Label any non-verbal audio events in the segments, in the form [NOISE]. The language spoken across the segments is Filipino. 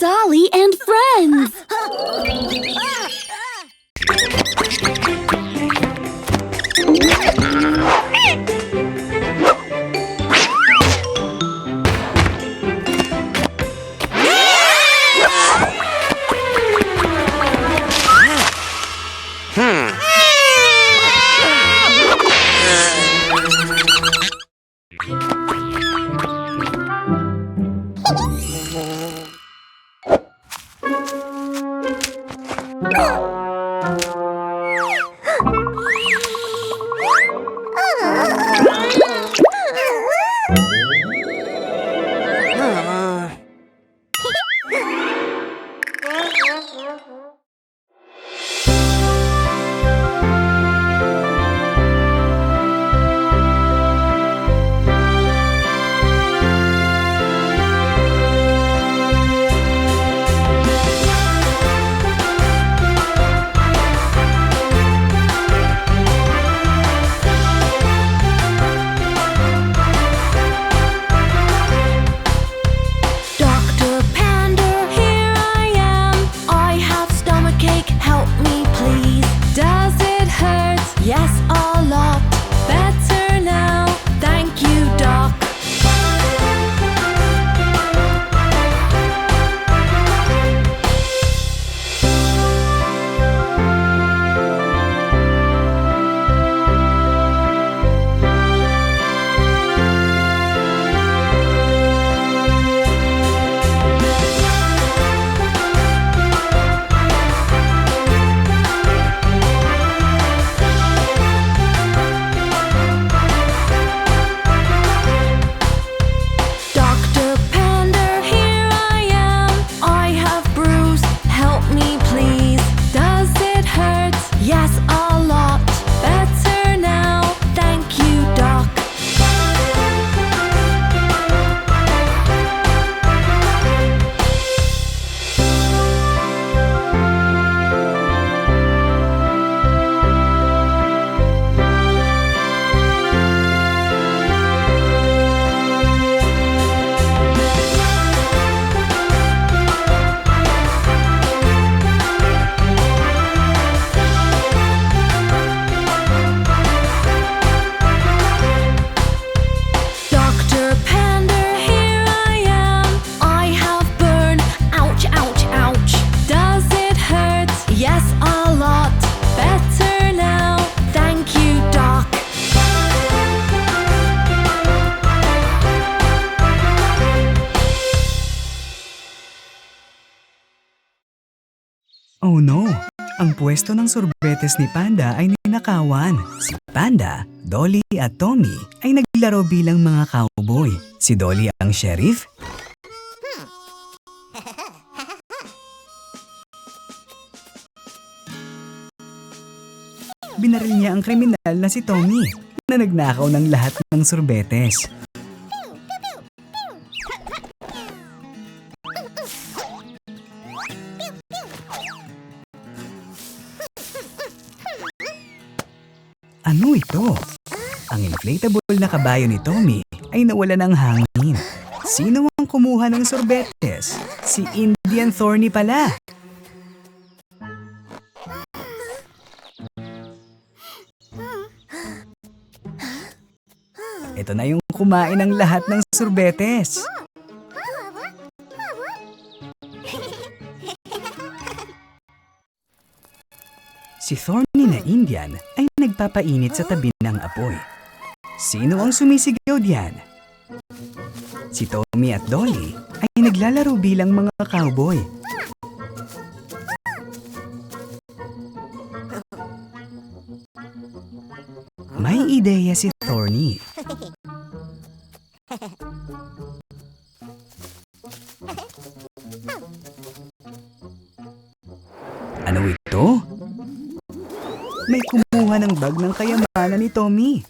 Dolly and friends. [LAUGHS] pwesto ng sorbetes ni Panda ay ninakawan. Si Panda, Dolly at Tommy ay naglaro bilang mga cowboy. Si Dolly ang sheriff, Binaril niya ang kriminal na si Tommy na nagnakaw ng lahat ng sorbetes. Ano ito? Ang inflatable na kabayo ni Tommy ay nawala ng hangin. Sino ang kumuha ng sorbetes? Si Indian Thorny pala. Ito na yung kumain ng lahat ng sorbetes. Si Thorny na Indian ay nagpapainit sa tabi ng apoy. Sino ang sumisigaw diyan? Si Tommy at Dolly ay naglalaro bilang mga cowboy. May ideya si Thorny. May kumuha ng bag ng kayamanan ni Tommy.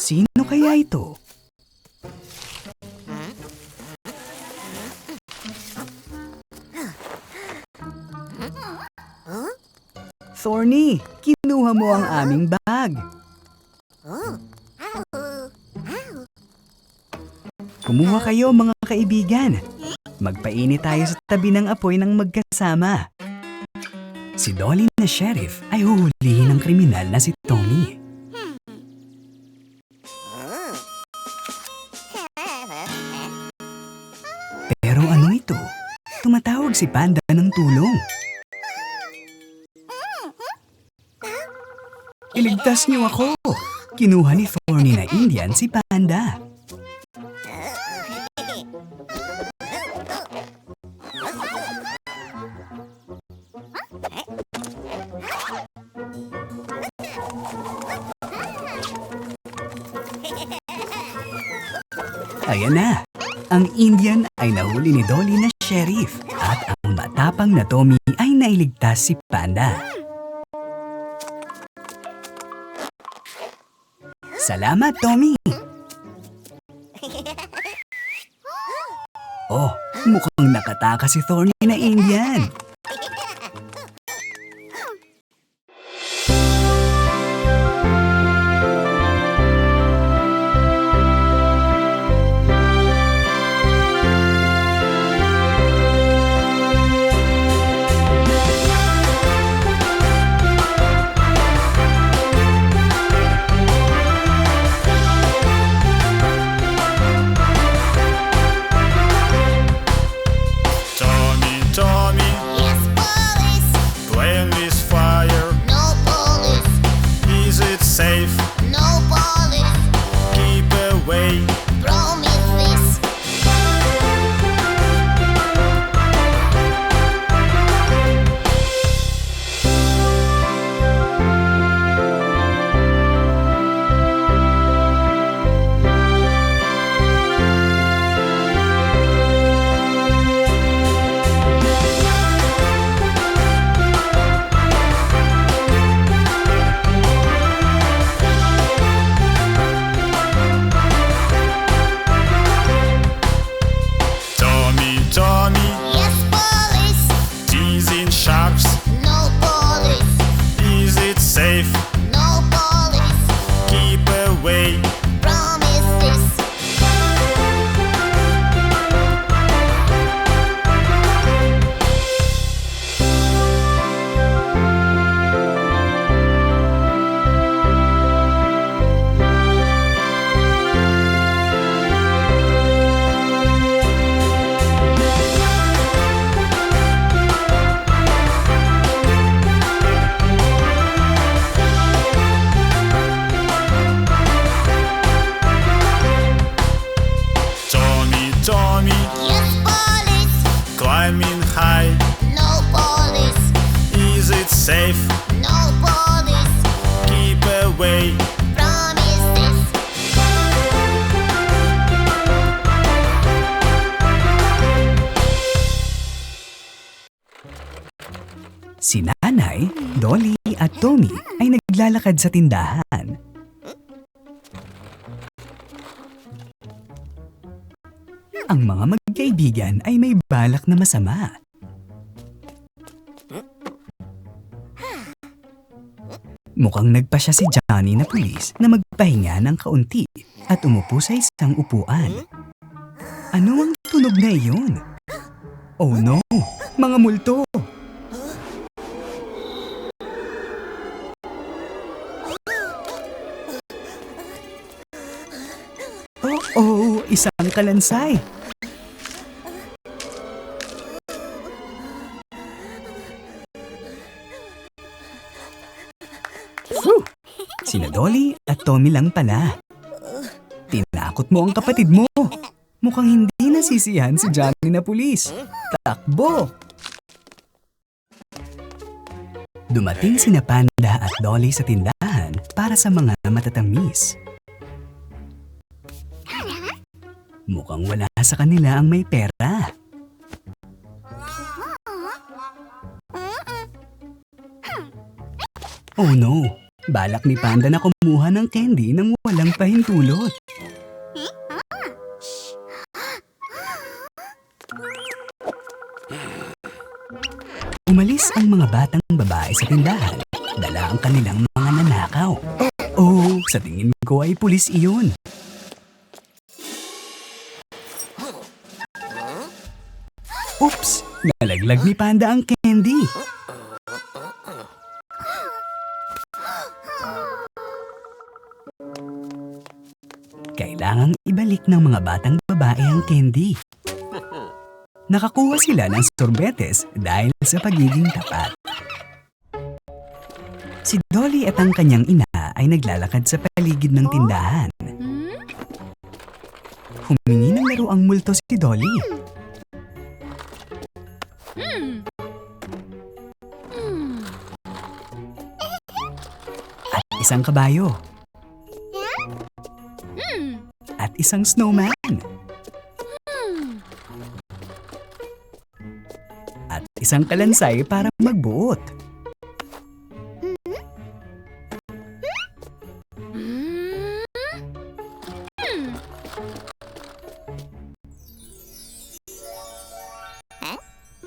Sino kaya ito? Thorny, kinuha mo ang aming bag. Kumuha kayo mga kaibigan. Magpainit tayo sa tabi ng apoy ng magkasama. Si Dolly na sheriff ay huhulihin ng kriminal na si Tommy. Pero ano ito? Tumatawag si Panda ng tulong. Iligtas niyo ako! Kinuha ni Thorny na Indian si Panda. Ayan na! Ang Indian ay nahuli ni Dolly na sheriff at ang matapang na Tommy ay nailigtas si Panda. Salamat, Tommy! [LAUGHS] Oh, mukhang nakataka si Thorny na Indian. Si Nanay, Dolly at Tommy ay naglalakad sa tindahan. Ang mga magkaibigan ay may balak na masama. Mukhang nagpa siya si Johnny na pulis na magpahinga ng kaunti at umupo sa isang upuan. Ano ang tunog na iyon? Oh no! Mga multo! Oh, isang kalansay. Whew! Sina Dolly at Tommy lang pala. Tinakot mo ang kapatid mo. Mukhang hindi nasisiyahan si Johnny na pulis. Takbo! Dumating sina Panda at Dolly sa tindahan para sa mga matatamis. Mukhang wala sa kanila ang may pera. Oh no! Balak ni Panda na kumuha ng candy nang walang pahintulot. Umalis ang mga batang babae sa tindahan. Dala ang kanilang mga nanakaw. Oh, sa tingin ko ay pulis iyon. Oops! Nalaglag ni Panda ang candy. Kailangang ibalik ng mga batang babae ang candy. Nakakuha sila ng sorbetes dahil sa pagiging tapat. Si Dolly at ang kanyang ina ay naglalakad sa paligid ng tindahan. Humingi ng laro ang multo si Dolly. Isang kabayo. At isang snowman. At isang kalansay para magbuot.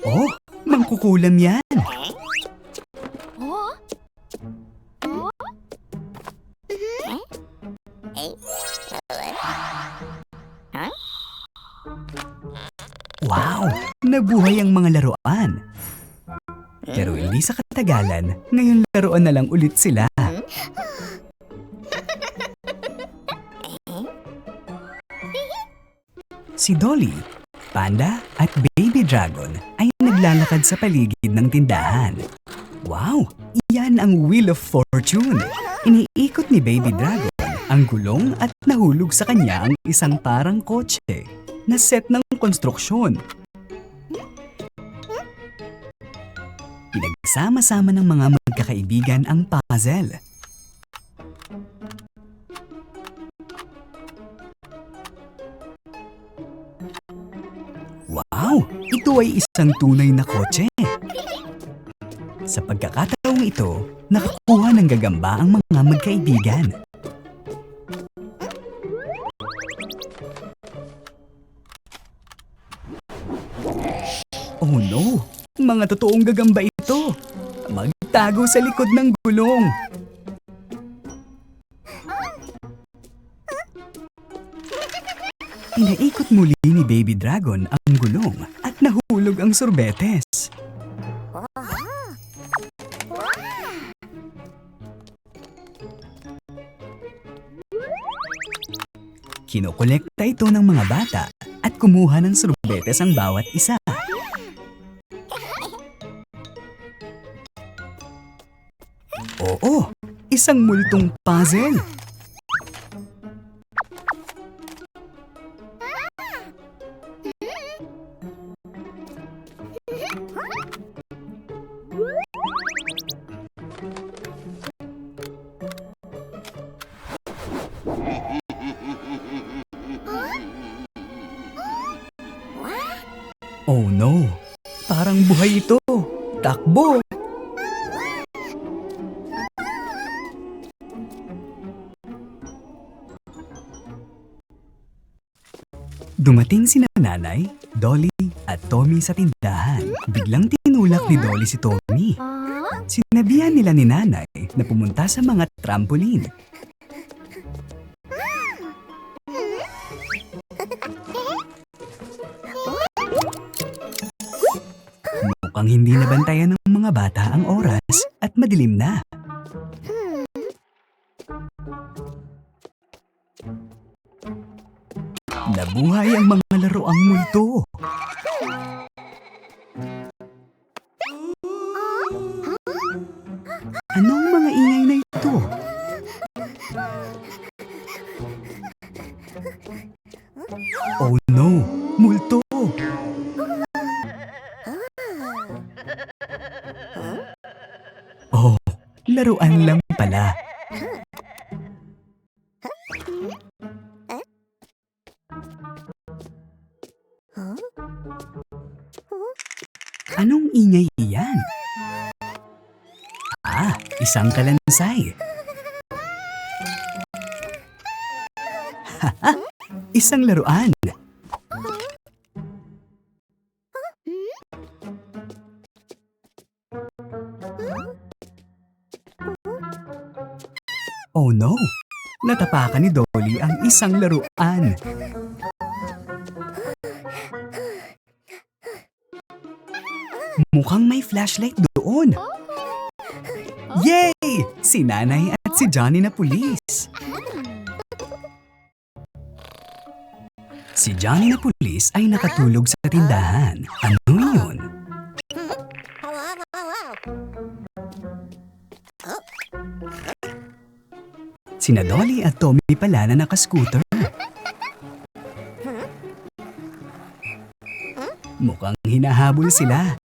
Oh, mangkukulam yan. Katagalan, ngayon laruan na lang ulit sila. Si Dolly, Panda at Baby Dragon ay naglalakad sa paligid ng tindahan. Wow! Iyan ang Wheel of Fortune! Iniikot ni Baby Dragon ang gulong at nahulog sa kanya ang isang parang kotse na set ng konstruksyon. Pinagsama-sama ng mga magkakaibigan ang puzzle. Wow! Ito ay isang tunay na kotse. Sa pagkakataong ito, nakakuha ng gagamba ang mga magkaibigan. Oh no! Mga totoong gagamba ito! Magtago sa likod ng gulong! Pinaikot muli ni Baby Dragon ang gulong at nahulog ang sorbetes. Kinokolekta ito ng mga bata at kumuha ng sorbetes ang bawat isa. Oo, isang multong puzzle. Oh no! Parang buhay ito! Takbo! Nanay, Dolly at Tommy sa tindahan. Biglang tinulak ni Dolly si Tommy. Sinabihan nila ni nanay na pumunta sa mga trampoline. Mukhang hindi nabantayan ng mga bata ang oras at madilim na. Nabuhay ang mga laruang multo. Isang kalansay. Isang laruan. Oh no! Natapakan ni Dolly ang isang laruan. Mukhang may flashlight doon. Si nanay at si Johnny na pulis. Si Johnny na pulis ay nakatulog sa tindahan. Ano yun? Sina Dolly at Tommy pala na nakascooter. Mukhang hinahabol sila.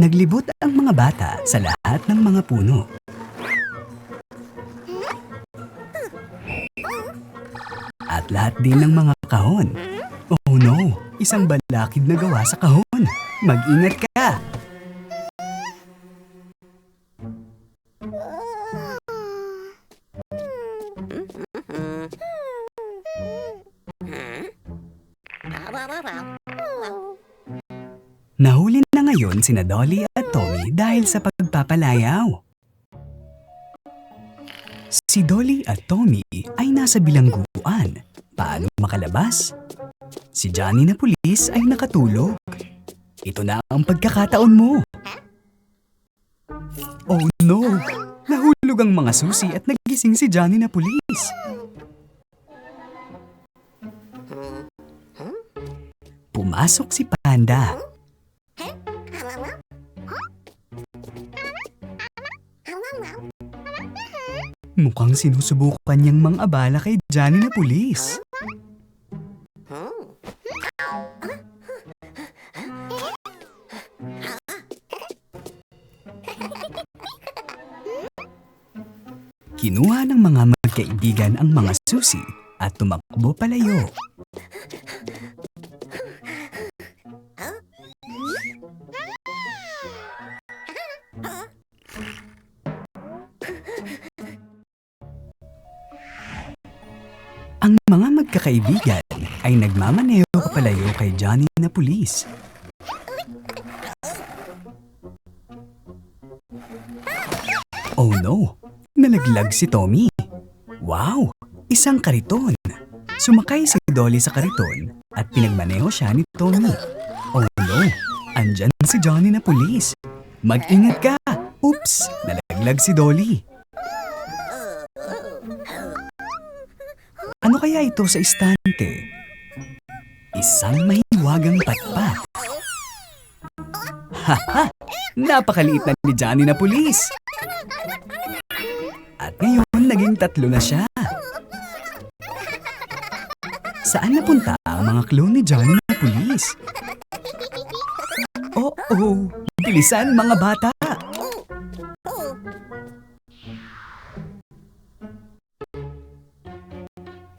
Naglibot ang mga bata sa lahat ng mga puno. At lahat din ng mga kahon. Oh no, isang balakid na gawa sa kahon. Mag-ingat ka! Na ngayon sina Dolly at Tommy dahil sa pagpapalayaw. Si Dolly at Tommy ay nasa bilangguan. Paano makalabas? Si Johnny na pulis ay nakatulog. Ito na ang pagkakataon mo. Oh no! Nahulog ang mga susi at nagising si Johnny na pulis. Pumasok si Panda. Mukhang sinusubukan niyang mang-abala kay Johnny na pulis. Kinuha ng mga magkaibigan ang mga susi at tumakbo palayo. Magkakaibigan ay nagmamaneho palayo kay Johnny na pulis. Oh no! Nalaglag si Tommy. Wow! Isang kariton. Sumakay si Dolly sa kariton at pinagmaneho siya ni Tommy. Oh no! Andyan si Johnny na pulis. Mag-ingat ka! Oops! Nalaglag si Dolly. Ano kaya ito sa istante? Isang mahiwagang patpat. Haha! Napakaliit na ni Johnny na pulis. At ngayon, naging tatlo na siya. Saan napunta ang mga clone ni Johnny na pulis? Oh, oh! Bilisan mga bata!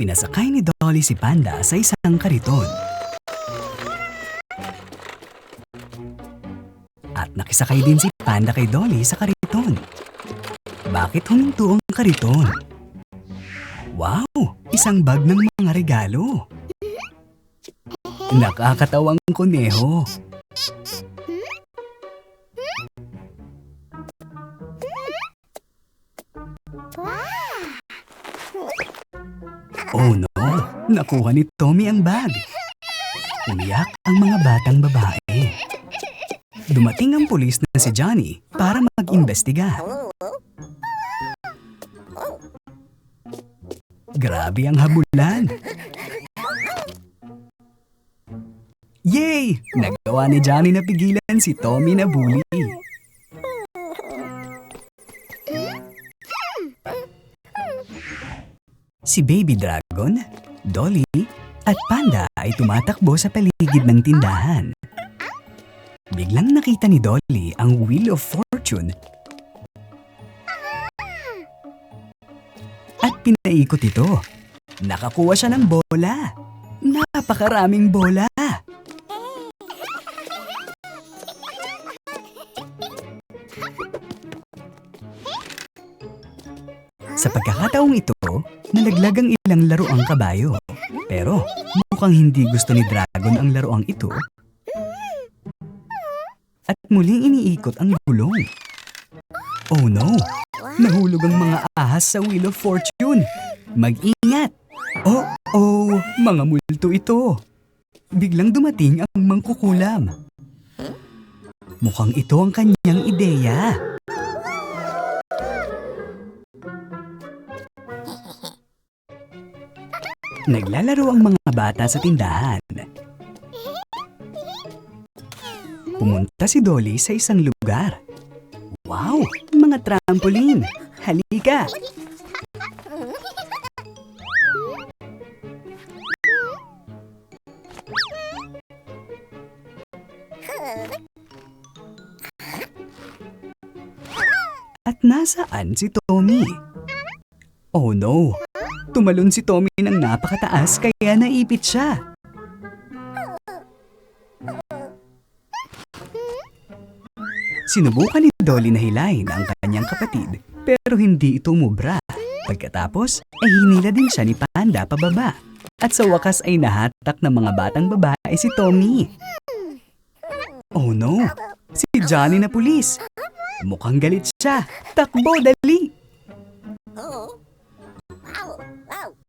Pinasakay ni Dolly si Panda sa isang kariton. At nakisakay din si Panda kay Dolly sa kariton. Bakit huminto ang kariton? Wow! Isang bag ng mga regalo. Nakakatawang kuneho. Oh no! Nakuha ni Tommy ang bag. Umiyak ang mga batang babae. Dumating ang pulis na si Johnny para mag-imbestiga. Grabe ang habulan. Yay! Nagawa ni Johnny na pigilan si Tommy na bully. Si Baby Dragon, Dolly, at Panda ay tumatakbo sa paligid ng tindahan. Biglang nakita ni Dolly ang Wheel of Fortune at pinaikot ito. Nakakuha siya ng bola. Napakaraming bola. Sa pagkakataong ito, nalaglag ang ilang laruang kabayo. Pero mukhang hindi gusto ni Dragon ang laruang ito. At muling iniikot ang gulong. Oh no! Nahulog ang mga ahas sa Wheel of Fortune. Mag-ingat! Mga multo ito. Biglang dumating ang mangkukulam. Mukhang ito ang kanyang ideya. Naglalaro ang mga bata sa tindahan. Pumunta si Dolly sa isang lugar. Wow! Mga trampoline! Halika! At nasaan si Tommy? Oh no! Tumalon si Tommy ng napakataas kaya naipit siya. Sinubukan ni Dolly na hilahin ang kanyang kapatid pero hindi ito umubra. Pagkatapos ay hinila din siya ni Panda pababa. At sa wakas ay nahatak ng mga batang babae si Tommy. Oh no! Si Johnny na pulis! Mukhang galit siya! Takbo, dali! Ow! Ow!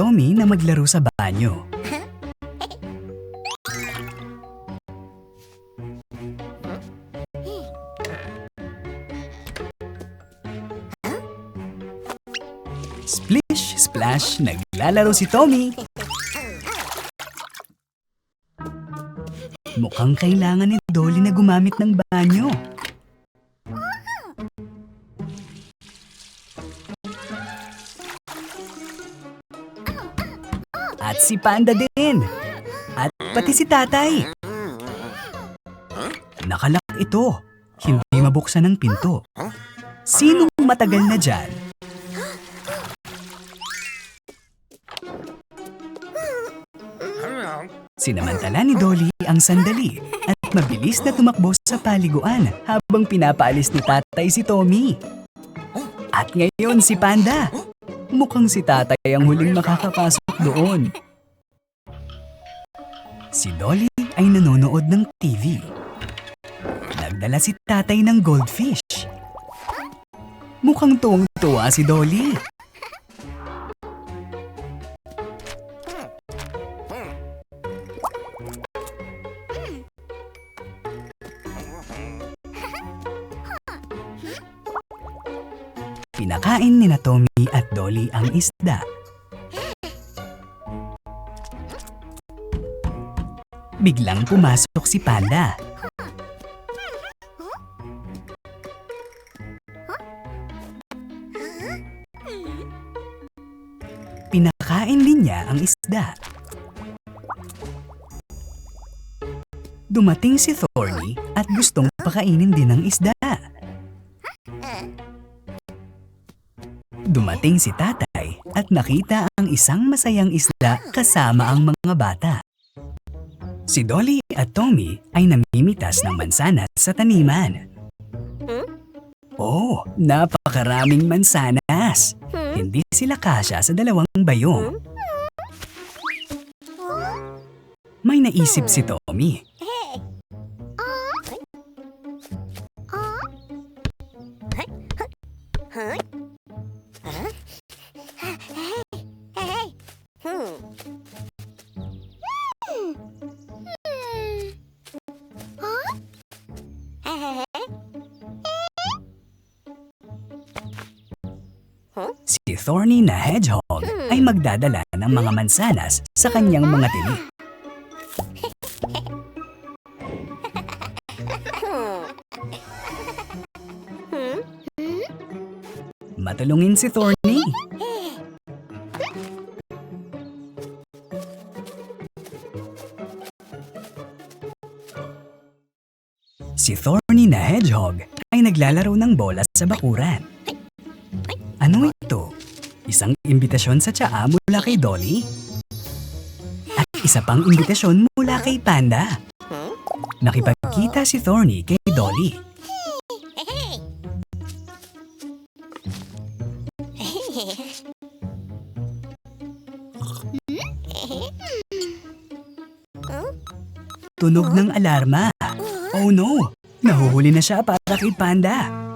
Tommy na maglaro sa banyo. Splish, splash, naglalaro si Tommy. Mukhang kailangan ni Dolly na gumamit ng banyo. Si Panda din. At pati si Tatay. Nakalak ito. Hindi mabuksan ang pinto. Sinong matagal na dyan? Sinamantala ni Dolly ang sandali at mabilis na tumakbo sa paliguan habang pinapaalis ni tatay si Tommy. At ngayon si Panda. Mukhang si tatay ang huling makakapasok doon. Si Dolly ay nanonood ng TV. Nagdala si tatay ng goldfish. Mukhang tuwang-tuwa si Dolly. Pinakain ni na Tommy at Dolly ang isda. Biglang pumasok si Panda. Pinakain din niya ang isda. Dumating si Thorny at gustong pakainin din ng isda. Dumating si tatay at nakita ang isang masayang isda kasama ang mga bata. Si Dolly at Tommy ay namimitas ng mansanas sa taniman. Oh, napakaraming mansanas! Hindi sila kasya sa dalawang bayong. May naisip si Tommy. Thorny na hedgehog ay magdadala ng mga mansanas sa kanyang mga tili. Matulungin si Thorny. Si Thorny na hedgehog ay naglalaro ng bola sa bakuran. Ano? Isang imbitasyon sa tsaa mula kay Dolly? At isa pang imbitasyon mula kay Panda. Nakipagkita si Thorny kay Dolly. Tunog ng alarma. Oh no! Nahuhuli na siya para kay Panda.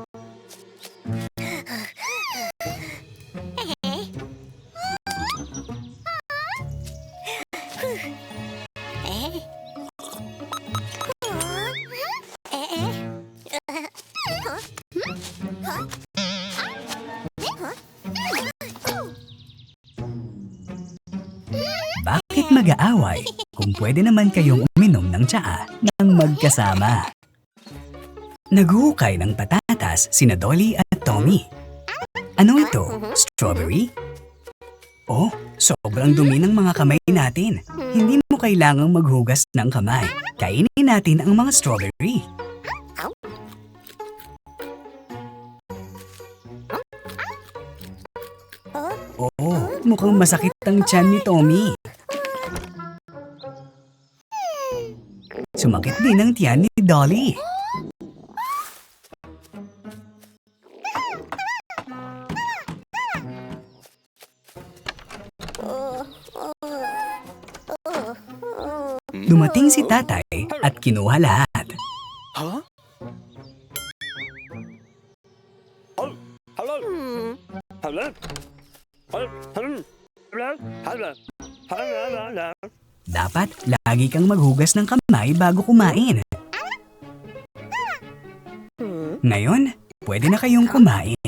Mag-aaway kung pwede naman kayong uminom ng tsaa ng magkasama? Naghuhukay ng patatas sina Dolly at Tommy. Ano ito? Strawberry? Oh, sobrang dumi ng mga kamay natin. Hindi mo kailangang maghugas ng kamay. Kainin natin ang mga strawberry. Oo, mukhang masakit ang tiyan ni Tommy. Sumakit din ang tiyan ni Dolly. Dumating si tatay at kinuha lahat. Hello? Hello? Hello? Hello? Hello? Hello? Dapat lagi kang maghugas ng kamay bago kumain. Ngayon, pwede na kayong kumain.